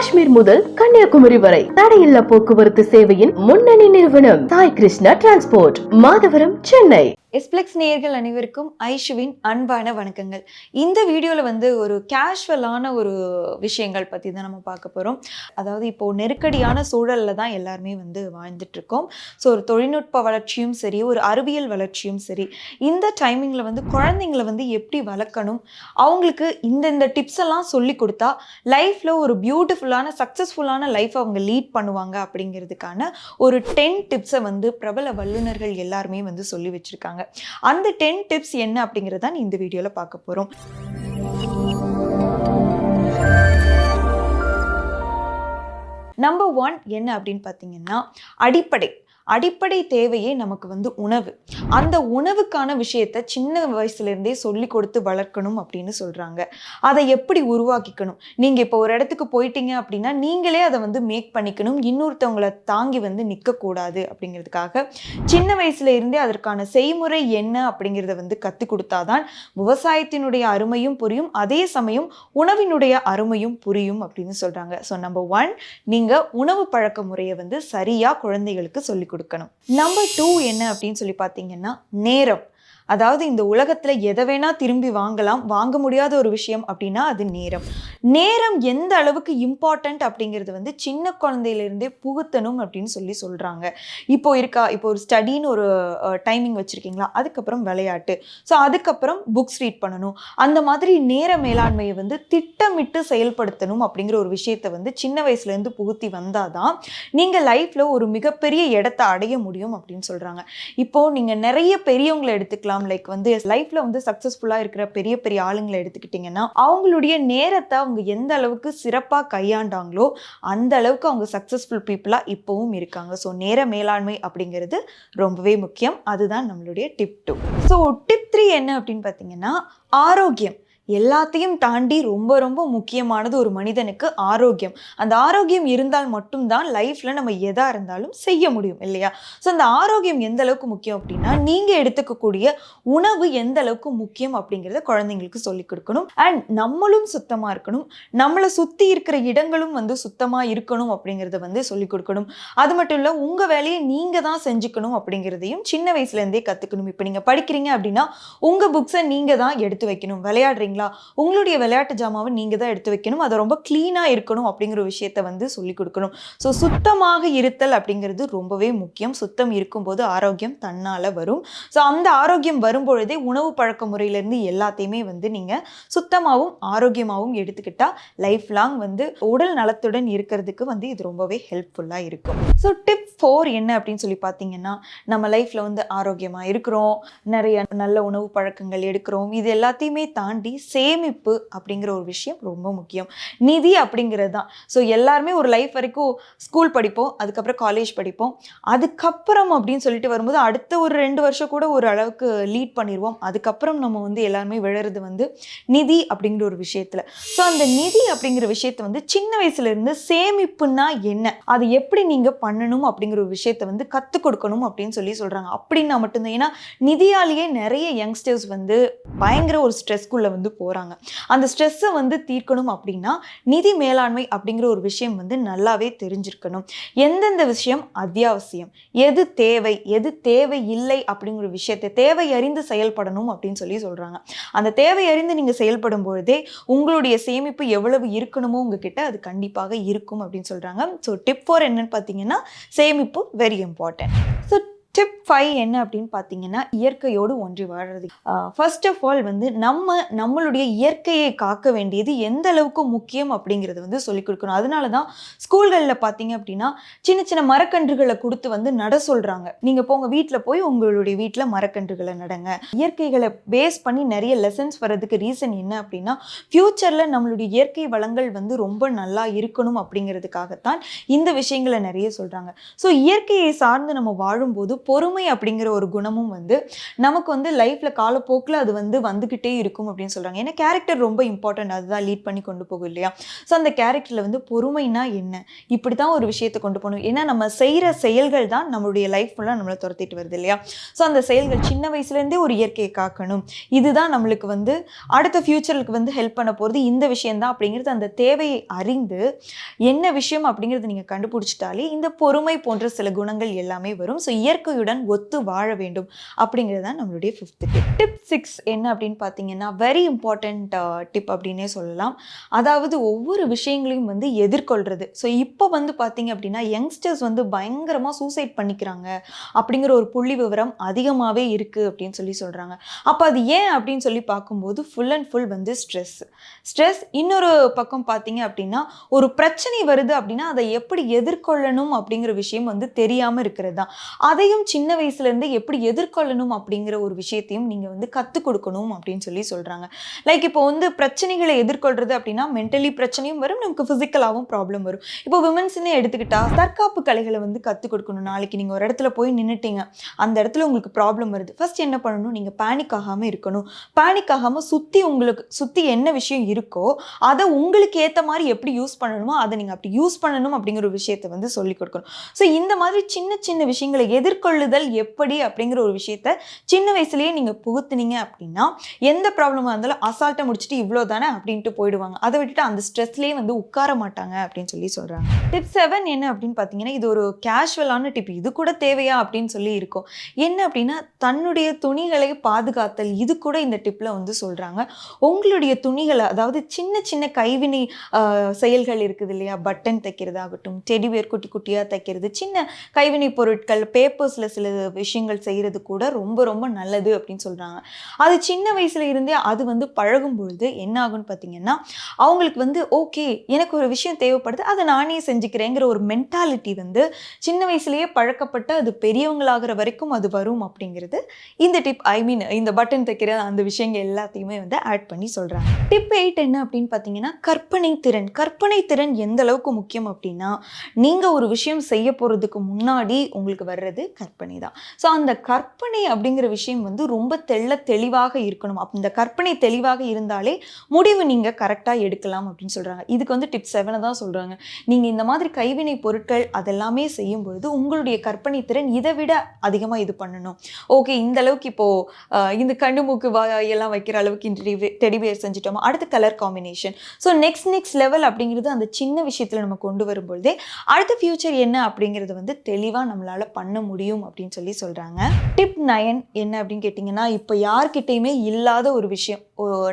காஷ்மீர் முதல் கன்னியாகுமரி வரை தடையில்லா போக்குவரத்து சேவையின் முன்னணி நிறுவனம் சாய் கிருஷ்ணா டிரான்ஸ்போர்ட். மாதவரம் சென்னை. எஸ்பிளெக்ஸ் நேயர்கள் அனைவருக்கும் ஐஷுவின் அன்பான வணக்கங்கள். இந்த வீடியோவில் வந்து ஒரு கேஷுவலான ஒரு விஷயங்கள் பற்றி தான் நம்ம பார்க்க போகிறோம் அதாவது இப்போது நெருக்கடியான சூழலில் தான் எல்லாருமே வந்து வாழ்ந்துட்டுருக்கோம் ஸோ ஒரு தொழில்நுட்ப வளர்ச்சியும் சரி ஒரு அறிவியல் வளர்ச்சியும் சரி இந்த டைமிங்கில் வந்து குழந்தைங்களை வந்து எப்படி வளர்க்கணும்? அவங்களுக்கு இந்த இந்த டிப்ஸ் எல்லாம் சொல்லி கொடுத்தா லைஃப்பில் ஒரு பியூட்டிஃபுல்லான சக்ஸஸ்ஃபுல்லான லைஃப் அவங்க லீட் பண்ணுவாங்க அப்படிங்கிறதுக்கான ஒரு டென் டிப்ஸை வந்து பிரபல வல்லுநர்கள் எல்லாருமே வந்து சொல்லி வச்சுருக்காங்க. அந்த டென் டிப்ஸ் என்ன அப்படிங்கிறத தான் இந்த வீடியோவில் பார்க்க போகிறோம் நம்பர் ஒன் என்ன அப்படின்னு பார்த்தீங்கன்னா அடிப்படை. அடிப்படை தேவையே நமக்கு வந்து உணவு. அந்த உணவுக்கான விஷயத்த சின்ன வயசுலேருந்தே சொல்லி கொடுத்து வளர்க்கணும் அப்படின்னு சொல்கிறாங்க அதை எப்படி உருவாக்கிக்கணும்? நீங்கள் இப்போ ஒரு இடத்துக்கு போயிட்டீங்க அப்படின்னா நீங்களே அதை வந்து மேக் பண்ணிக்கணும். இன்னொருத்தவங்களை தாங்கி வந்து நிற்கக்கூடாது அப்படிங்கிறதுக்காக சின்ன வயசுல இருந்தே அதற்கான செய்முறை என்ன அப்படிங்கிறத வந்து கற்றுக் கொடுத்தாதான் விவசாயத்தினுடைய அருமையும் புரியும். அதே சமயம் உணவினுடைய அருமையும் புரியும் அப்படின்னு சொல்கிறாங்க ஸோ நம்பர் ஒன் நீங்கள் உணவு பழக்க முறையை வந்து சரியாக குழந்தைகளுக்கு சொல்லிக் கொடுக்கணும் நம்பர் டூ என்ன அப்படின்னு சொல்லி பார்த்தீங்கன்னா நேரம். அதாவது இந்த உலகத்தில் எதை வேணால் திரும்பி வாங்கலாம் வாங்க முடியாத ஒரு விஷயம் அப்படின்னா அது நேரம். நேரம் எந்த அளவுக்கு இம்பார்ட்டண்ட் அப்படிங்கிறது வந்து சின்ன குழந்தையிலேருந்தே புகுத்தணும் அப்படின்னு சொல்லி சொல்கிறாங்க இப்போ இருக்கா இப்போ ஒரு ஸ்டடின்னு ஒரு டைமிங் வச்சுருக்கீங்களா? அதுக்கப்புறம் விளையாட்டு. ஸோ அதுக்கப்புறம் புக்ஸ் ரீட் பண்ணணும். அந்த மாதிரி நேர மேலாண்மையை வந்து திட்டமிட்டு செயல்படுத்தணும் அப்படிங்கிற ஒரு விஷயத்தை வந்து சின்ன வயசுலேருந்து புகுத்தி வந்தால் தான் நீங்கள் லைஃப்பில் ஒரு மிகப்பெரிய இடத்த அடைய முடியும் அப்படின்னு சொல்கிறாங்க இப்போது நீங்கள் நிறைய பெரியவங்களை எடுத்துக்கலாம் Um, லைக் வந்து லைஃப்பில் வந்து சக்ஸஸ்ஃபுல்லாக இருக்கிற பெரிய பெரிய ஆளுங்களை எடுத்துக்கிட்டிங்கன்னா அவங்களுடைய நேரத்தை அவங்க எந்த அளவுக்கு சிறப்பாக கையாண்டாங்களோ அந்த அளவுக்கு அவங்க சக்ஸஸ்ஃபுல் பீப்புளாக இப்போவும் இருக்காங்க. ஸோ நேர மேலாண்மை அப்படிங்கிறது ரொம்பவே முக்கியம். அதுதான் நம்மளுடைய tip two so tip three என்ன அப்படின்னு பார்த்தீங்கன்னா ஆரோக்கியம். எல்லாத்தையும் தாண்டி ரொம்ப ரொம்ப முக்கியமானது ஒரு மனிதனுக்கு ஆரோக்கியம். அந்த ஆரோக்கியம் இருந்தால் மட்டும்தான் லைஃப்பில் நம்ம எதாக இருந்தாலும் செய்ய முடியும் இல்லையா? ஸோ அந்த ஆரோக்கியம் எந்த அளவுக்கு முக்கியம் அப்படின்னா நீங்கள் எடுத்துக்கக்கூடிய உணவு எந்த அளவுக்கு முக்கியம் அப்படிங்கிறத குழந்தைங்களுக்கு சொல்லிக் கொடுக்கணும். அண்ட் நம்மளும் சுத்தமாக இருக்கணும். நம்மளை சுற்றி இருக்கிற இடங்களும் வந்து சுத்தமாக இருக்கணும் அப்படிங்கிறத வந்து சொல்லிக் கொடுக்கணும். அது மட்டும் இல்லை உங்கள் வேலையை நீங்கள் தான் செஞ்சுக்கணும் அப்படிங்கிறதையும் சின்ன வயசுலேருந்தே கற்றுக்கணும் இப்போ நீங்கள் படிக்கிறீங்க அப்படின்னா உங்கள் புக்ஸை நீங்கள் தான் எடுத்து வைக்கணும். விளையாடுறீங்களா உங்களுடைய விளையாட்டு ஜாமாவை நீங்கள் தான் எடுத்து வைக்கணும். அதை ரொம்ப க்ளீனாக இருக்கணும் அப்படிங்கிற விஷயத்த வந்து சொல்லிக் கொடுக்கணும். ஸோ சுத்தமாக இருத்தல் அப்படிங்கிறது ரொம்பவே முக்கியம். சுத்தம் இருக்கும்போது ஆரோக்கியம் தன்னால் வரும். ஸோ அந்த ஆரோக்கியம் வரும்பொழுதே உணவு பழக்க முறையிலேருந்து எல்லாத்தையுமே வந்து நீங்கள் சுத்தமாகவும் ஆரோக்கியமாகவும் எடுத்துக்கிட்டால் லைஃப் லாங் வந்து உடல் நலத்துடன் இருக்கிறதுக்கு வந்து இது ரொம்பவே ஹெல்ப்ஃபுல்லாக இருக்கும். ஸோ டிப் ஃபோர் என்ன அப்படின்னு சொல்லி பார்த்தீங்கன்னா நம்ம லைஃப்பில் வந்து ஆரோக்கியமாக இருக்கிறோம். நிறைய நல்ல உணவு பழக்கங்கள் எடுக்கிறோம். இது எல்லாத்தையுமே தாண்டி சேமிப்பு அப்படிங்கிற ஒரு விஷயம் ரொம்ப முக்கியம். நிதி அப்படிங்கிறது தான். ஸோ எல்லாருமே ஒரு லைஃப் வரைக்கும் ஸ்கூல் படிப்போம் அதுக்கப்புறம் காலேஜ் படிப்போம். அதுக்கப்புறம் அப்படின்னு சொல்லிட்டு வரும்போது அடுத்த ஒரு ரெண்டு வருஷம் கூட ஒரு அளவுக்கு லீட் பண்ணிடுவோம் அதுக்கப்புறம் நம்ம வந்து எல்லாருமே விழறது வந்து நிதி அப்படிங்கிற ஒரு விஷயத்தில். ஸோ அந்த நிதி அப்படிங்கிற விஷயத்தை வந்து சின்ன வயசுலேருந்து சேமிப்புன்னா என்ன? அது எப்படி நீங்கள் பண்ணணும் அப்படிங்கிற ஒரு விஷயத்தை வந்து கற்றுக் கொடுக்கணும் அப்படின்னு சொல்லி சொல்கிறாங்க அப்படின்னா மட்டும்தான். ஏன்னா நிதியாலேயே நிறைய யங்ஸ்டர்ஸ் வந்து பயங்கர ஒரு ஸ்ட்ரெஸ்க்குள்ளே வந்து போகிறாங்க அந்த ஸ்ட்ரெஸ்ஸை வந்து தீர்க்கணும் அப்படின்னா நிதி மேலாண்மை அப்படிங்கிற ஒரு விஷயம் வந்து நல்லாவே தெரிஞ்சிருக்கணும். எந்தெந்த விஷயம் அத்தியாவசியம்? எது தேவை? எது தேவை இல்லை அப்படிங்கிற ஒரு விஷயத்தை தேவை அறிந்து செயல்படணும் அப்படின்னு சொல்லி சொல்கிறாங்க அந்த தேவை அறிந்து நீங்கள் செயல்படும் பொழுதே உங்களுடைய சேமிப்பு எவ்வளவு இருக்கணுமோ உங்ககிட்ட அது கண்டிப்பாக இருக்கும் அப்படின்னு சொல்கிறாங்க ஸோ டிப் ஃபோர் என்னன்னு பார்த்தீங்கன்னா சேமிப்பு very important so tip five என்ன அப்படின்னு பார்த்தீங்கன்னா இயற்கையோடு ஒன்றி வாழறது. ஃபர்ஸ்ட் ஆஃப் ஆல் வந்து நம்ம நம்மளுடைய இயற்கையை காக்க வேண்டியது எந்த அளவுக்கு முக்கியம் அப்படிங்கிறத வந்து சொல்லிக் கொடுக்கணும். அதனால தான் ஸ்கூல்களில் பார்த்தீங்க அப்படின்னா சின்ன சின்ன மரக்கன்றுகளை கொடுத்து வந்து நட சொல்கிறாங்க நீங்கள் போங்க வீட்டில் போய் உங்களுடைய வீட்டில் மரக்கன்றுகளை நடங்க. இயற்கைகளை பேஸ் பண்ணி நிறைய லெசன்ஸ் வர்றதுக்கு ரீசன் என்ன அப்படின்னா ஃப்யூச்சரில் நம்மளுடைய இயற்கை வளங்கள் வந்து ரொம்ப நல்லா இருக்கணும் அப்படிங்கிறதுக்காகத்தான் இந்த விஷயங்களை நிறைய சொல்கிறாங்க ஸோ இயற்கையை சார்ந்து நம்ம வாழும்போது பொறுமை அப்படிங்கிற ஒரு குணமும் வந்து நமக்கு வந்து லைஃப்பில் காலப்போக்கில் அது வந்து வந்துக்கிட்டே இருக்கும் அப்படின்னு சொல்கிறாங்க ஏன்னா கேரக்டர் ரொம்ப இம்பார்ட்டன்ட் அதுதான் லீட் பண்ணி கொண்டு போகும் இல்லையா? ஸோ அந்த கேரக்டரில் வந்து பொறுமைனா என்ன? இப்படி தான் ஒரு விஷயத்தை கொண்டு போகணும். ஏன்னா நம்ம செய்கிற செயல்கள் தான் நம்மளுடைய லைஃப் ஃபுல்லாக நம்மளை துரத்திட்டு வருது இல்லையா? ஸோ அந்த செயல்கள் சின்ன வயசுலேருந்தே ஒரு இயற்கையை காக்கணும். இதுதான் நம்மளுக்கு வந்து அடுத்த ஃப்யூச்சருக்கு வந்து ஹெல்ப் பண்ண போகிறது இந்த விஷயந்தான் அப்படிங்கிறது அந்த தேவையை அறிந்து என்ன விஷயம் அப்படிங்கிறது நீங்கள் கண்டுபிடிச்சிட்டாலே இந்த பொறுமை போன்ற சில குணங்கள் எல்லாமே வரும். ஸோ இயற்கை இயற்கையுடன் ஒத்து வாழ வேண்டும் அப்படிங்கிறது தான் நம்மளுடைய ஃபிஃப்த் டிப் டிப் சிக்ஸ் என்ன அப்படின்னு பார்த்தீங்கன்னா வெரி இம்பார்ட்டண்ட் டிப் அப்படின்னே சொல்லலாம். அதாவது ஒவ்வொரு விஷயங்களையும் வந்து எதிர்கொள்கிறது ஸோ இப்போ வந்து பார்த்தீங்க அப்படின்னா யங்ஸ்டர்ஸ் வந்து பயங்கரமாக சூசைட் பண்ணிக்கிறாங்க அப்படிங்கிற ஒரு புள்ளி விவரம் அதிகமாகவே இருக்குது அப்படின்னு சொல்லி சொல்கிறாங்க அப்போ அது ஏன் அப்படின்னு சொல்லி பார்க்கும்போது ஃபுல் அண்ட் ஃபுல் வந்து ஸ்ட்ரெஸ் ஸ்ட்ரெஸ் இன்னொரு பக்கம் பார்த்தீங்க அப்படின்னா ஒரு பிரச்சனை வருது அப்படின்னா அதை எப்படி எதிர்கொள்ளணும் அப்படிங்கிற விஷயம் வந்து தெரியாமல் இருக்கிறது தான். அதையும் சின்ன வயசுலேருந்து எப்படி எதிர்கொள்ளணும் அப்படிங்கிற ஒரு விஷயத்தையும் நீங்கள் வந்து கற்றுக் கொடுக்கணும் அப்படின்னு சொல்லி சொல்கிறாங்க லைக் இப்போ வந்து பிரச்சனைகளை எதிர்கொள்கிறது அப்படின்னா மென்டலி பிரச்சனையும் வரும் நமக்கு ஃபிசிக்கலாகவும் ப்ராப்ளம் வரும். இப்போ விமன்ஸ்னே எடுத்துக்கிட்டால் தற்காப்பு கலைகளை வந்து கற்றுக் கொடுக்கணும். நாளைக்கு நீங்கள் ஒரு இடத்துல போய் நின்றுட்டீங்க அந்த இடத்துல உங்களுக்கு ப்ராப்ளம் வருது. ஃபஸ்ட் என்ன பண்ணணும்? நீங்கள் பேனிக் ஆகாமல் இருக்கணும். பேனிக் ஆகாமல் சுற்றி உங்களுக்கு சுற்றி என்ன விஷயம் இருக்கோ அதை உங்களுக்கு ஏற்ற மாதிரி எப்படி யூஸ் பண்ணணுமோ அதை நீங்கள் அப்படி யூஸ் பண்ணணும் அப்படிங்கிற ஒரு விஷயத்தை வந்து சொல்லிக் கொடுக்கணும். ஸோ இந்த மாதிரி சின்ன சின்ன விஷயங்களை எதிர்கொள்ள எதிர்கொள்ளுதல் எப்படி அப்படிங்கிற ஒரு விஷயத்த சின்ன வயசுலேயே நீங்கள் புகுத்துனீங்க அப்படின்னா எந்த ப்ராப்ளமாக இருந்தாலும் அசால்ட்டாக முடிச்சுட்டு இவ்வளோ தானே அப்படின்ட்டு போயிடுவாங்க. அதை விட்டுட்டு அந்த ஸ்ட்ரெஸ்லேயே வந்து உட்கார மாட்டாங்க அப்படின்னு சொல்லி சொல்கிறாங்க டிப் செவன் என்ன அப்படின்னு பார்த்தீங்கன்னா இது ஒரு கேஷுவலான டிப் இது கூட தேவையா அப்படின்னு சொல்லி இருக்கும். என்ன அப்படின்னா தன்னுடைய துணிகளை பாதுகாத்தல். இது கூட இந்த டிப்பில் வந்து சொல்கிறாங்க உங்களுடைய துணிகளை அதாவது சின்ன சின்ன கைவினை செயல்கள் இருக்குது இல்லையா? பட்டன் தைக்கிறதாகட்டும் டெடிவேர் குட்டி குட்டியாக தைக்கிறது சின்ன கைவினை பொருட்கள் பேப்பர்ஸ் பேப்பர்ஸில் சில விஷயங்கள் செய்கிறது கூட ரொம்ப ரொம்ப நல்லது அப்படின்னு சொல்கிறாங்க அது சின்ன வயசுல இருந்தே அது வந்து பழகும் பொழுது என்ன ஆகும்னு பார்த்தீங்கன்னா அவங்களுக்கு வந்து ஓகே எனக்கு ஒரு விஷயம் தேவைப்படுது அதை நானே செஞ்சுக்கிறேங்கிற ஒரு மென்டாலிட்டி வந்து சின்ன வயசுலயே பழக்கப்பட்டு அது பெரியவங்களாகிற வரைக்கும் அது வரும் அப்படிங்கிறது இந்த டிப் ஐ மீன் இந்த பட்டன் தைக்கிற அந்த விஷயங்கள் எல்லாத்தையுமே வந்து ஆட் பண்ணி சொல்கிறாங்க டிப் எயிட் என்ன அப்படின்னு பார்த்தீங்கன்னா கற்பனை திறன். கற்பனை திறன் எந்த அளவுக்கு முக்கியம் அப்படின்னா நீங்கள் ஒரு விஷயம் செய்ய போகிறதுக்கு முன்னாடி உங்களுக்கு வர்றது கற்பனை. தான். ஸோ அந்த கற்பனை அப்படிங்கிற விஷயம் வந்து ரொம்ப தெள்ள தெளிவாக இருக்கணும். அப் இந்த கற்பனை தெளிவாக இருந்தாலே முடிவு நீங்கள் கரெக்டாக எடுக்கலாம் அப்படின்னு சொல்கிறாங்க இதுக்கு வந்து டிப் செவனை தான் சொல்கிறாங்க நீங்கள் இந்த மாதிரி கைவினை பொருட்கள் அதெல்லாமே செய்யும் பொழுது உங்களுடைய கற்பனை திறன் இதை விட அதிகமாக இது பண்ணணும். ஓகே இந்த அளவுக்கு இப்போது இந்த கண்டு மூக்கு வாய் எல்லாம் வைக்கிற அளவுக்கு இந்த டெடிபியர் செஞ்சுட்டோமா? அடுத்து colour combination so next next level அப்படிங்கிறது அந்த சின்ன விஷயத்தில் நம்ம கொண்டு வரும்பொழுதே அடுத்த ஃபியூச்சர் என்ன அப்படிங்கிறது வந்து தெளிவாக நம்மளால் பண்ண முடியும் அப்படின்னு சொல்லி சொல்கிறாங்க டிப் நயன் என்ன அப்படின்னு கேட்டிங்கன்னா இப்போ யார்கிட்டையுமே இல்லாத ஒரு விஷயம்.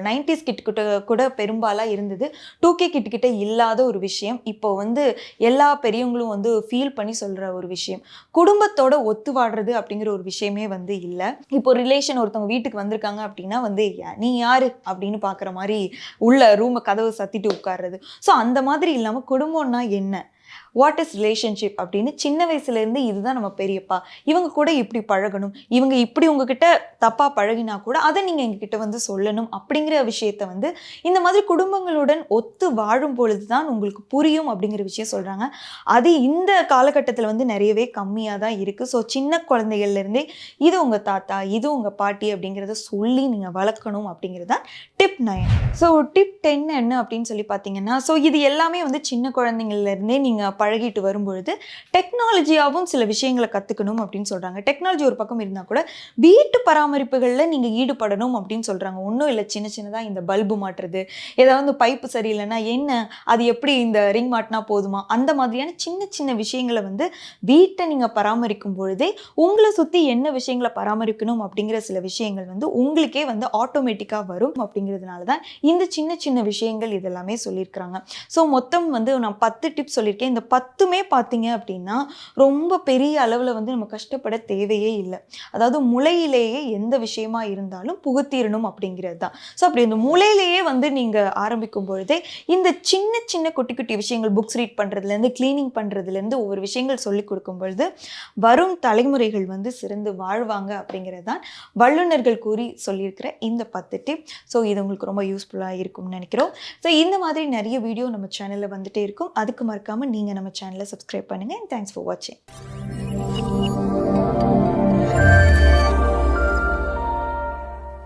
நைன்டிஸ் கிட்ட கிட்ட கூட பெரும்பாலாக இருந்தது. டூ கே கிட்ட கிட்ட இல்லாத ஒரு விஷயம். இப்போ வந்து எல்லா பெரியவங்களும் வந்து ஃபீல் பண்ணி சொல்கிற ஒரு விஷயம். குடும்பத்தோட ஒத்து வாடுறது அப்படிங்கிற ஒரு விஷயமே வந்து இல்லை. இப்போ ரிலேஷன் ஒருத்தவங்க வீட்டுக்கு வந்திருக்காங்க அப்படின்னா வந்து நீ யார்? அப்படின்னு பார்க்குற மாதிரி உள்ள ரூமை கதவை சத்திட்டு உட்கார்றது. ஸோ அந்த மாதிரி இல்லாமல் குடும்பம்னா என்ன? வாட் இஸ் ரிலேஷன்ஷிப் அப்படின்னு சின்ன வயசுலேருந்து இதுதான் நம்ம பெரியப்பா. இவங்க கூட இப்படி பழகணும். இவங்க இப்படி உங்ககிட்ட தப்பாக பழகினா கூட அதை நீங்கள் எங்ககிட்ட வந்து சொல்லணும் அப்படிங்கிற விஷயத்த வந்து இந்த மாதிரி குடும்பங்களுடன் ஒத்து வாழும் பொழுது தான் உங்களுக்கு புரியும் அப்படிங்கிற விஷயம் சொல்கிறாங்க அது இந்த காலகட்டத்தில் வந்து நிறையவே கம்மியாக தான் இருக்குது ஸோ சின்ன குழந்தைகள்லேருந்தே இது உங்கள் தாத்தா இது உங்கள் பாட்டி அப்படிங்கிறத சொல்லி நீங்கள் வளர்க்கணும் அப்படிங்கிறது தான் tip nine so tip ten என்ன அப்படின்னு சொல்லி பார்த்தீங்கன்னா ஸோ இது எல்லாமே வந்து சின்ன குழந்தைங்கள்லேருந்தே நீங்கள் பழகிட்டு வரும்பொழுது டெக்னாலஜியாகவும் சில விஷயங்களை கற்றுக்கணும் அப்படின்னு சொல்கிறாங்க டெக்னாலஜி ஒரு பக்கம் இருந்தால் கூட வீட்டு பராமரிப்புகளில் நீங்கள் ஈடுபடணும் அப்படின்னு சொல்கிறாங்க ஒன்றும் இல்லை சின்ன சின்னதாக இந்த பல்பு மாட்டுறது ஏதாவது பைப்பு சரியில்லைன்னா என்ன அது எப்படி இந்த ரிங் மாட்டினா போதுமா? அந்த மாதிரியான சின்ன சின்ன விஷயங்களை வந்து வீட்டை நீங்கள் பராமரிக்கும் பொழுதே உங்களை சுற்றி என்ன விஷயங்களை பராமரிக்கணும் அப்படிங்கிற சில விஷயங்கள் வந்து உங்களுக்கே வந்து ஆட்டோமேட்டிக்காக வரும் அப்படிங்கிறதுனால தான் இந்த சின்ன சின்ன விஷயங்கள் இதெல்லாமே சொல்லியிருக்கிறாங்க. ஸோ மொத்தம் வந்து நான் பத்து டிப்ஸ் சொல்லியிருக்கேன். இந்த பத்துமே பார்த்தீங்க அப்படின்னா ரொம்ப பெரிய அளவில் வந்து நம்ம கஷ்டப்பட தேவையே இல்லை. அதாவது முளையிலேயே எந்த விஷயமா இருந்தாலும் புகுத்திடணும் அப்படிங்கிறது தான். ஸோ அப்படி இந்த முளையிலேயே வந்து நீங்கள் ஆரம்பிக்கும் பொழுதே இந்த சின்ன சின்ன குட்டி குட்டி விஷயங்கள் புக்ஸ் ரீட் பண்ணுறதுலேருந்து க்ளீனிங் பண்ணுறதுலேருந்து ஒவ்வொரு விஷயங்கள் சொல்லி கொடுக்கும் பொழுது வரும் தலைமுறைகள் வந்து சிறந்து வாழ்வாங்க அப்படிங்கிறது தான் வல்லுநர்கள் கூறி சொல்லியிருக்கிற இந்த பத்து டிப் ஸோ இது உங்களுக்கு ரொம்ப யூஸ்ஃபுல்லாக இருக்கும்னு நினைக்கிறோம். ஸோ இந்த மாதிரி நிறைய வீடியோ நம்ம சேனலில் வந்துட்டே இருக்கும். அதுக்கு மறக்காமல் நீங்கள் நம்ம சேனலை சப்ஸ்கிரைப் பண்ணுங்கள் அண்ட் தேங்க்ஸ் ஃபார் வாட்சிங்